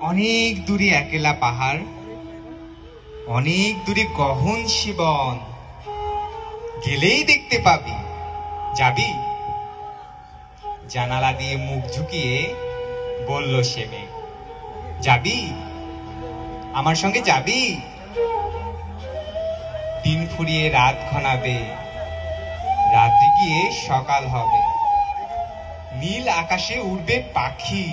অনেক দূরে একলা পাহাড়, অনেক দূরে গহন শিবন। গেলেই দেখতে পাবি। যাবি? জানালা দিয়ে মুখ ঝুঁকিয়ে বলল সে মেয়ে, যাবি? আমার সঙ্গে যাবি? দিন ফুরিয়ে রাত ঘনাবে। রাত্রি গিয়ে সকাল হবে। নীল আকাশে উড়বে পাখি।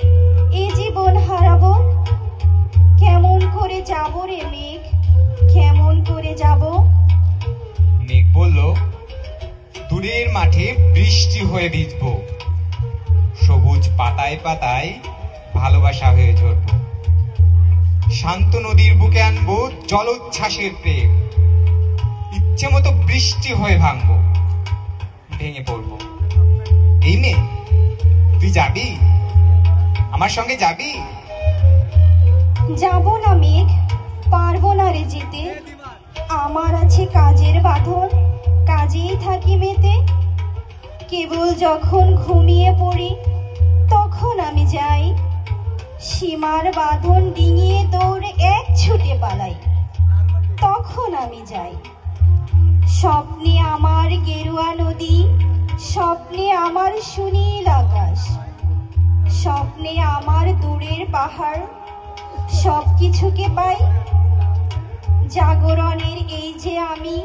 করে যাব রে মেঘ? কেমন করে যাব? মেঘ বলল, দূরের মাঠে বৃষ্টি হয়ে ভিজব। সবুজ পাতায় পাতায় ভালোবাসা হয়ে ঝরব। শান্ত নদীর বুকে আনব জলোচ্ছ্বাসের প্রেম। ইচ্ছে মতো বৃষ্টি হয়ে ভাঙবো, ভেঙে পড়ব। এই মেয়ে তুই যাবি? আমার সঙ্গে যাবি? যাব না মেঘ, পারব না রে যেতে। আমার আছে কাজের বাঁধন, কাজেই থাকি মেতে। কেবল যখন ঘুমিয়ে পড়ি, তখন আমি যাই। সীমার বাঁধন ডিঙিয়ে দৌড়ে এক ছুটে পালাই, তখন আমি যাই। স্বপ্নে আমার গেরুয়া নদী, স্বপ্নে আমার সুনীল আকাশ, স্বপ্নে আমার দূরের পাহাড় সব কিছুকে পাই। জাগরণের এই যে আমি,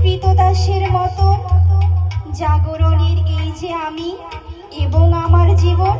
কৃতদাসের মতন জাগরণের এই যে আমি এবং আমার জীবন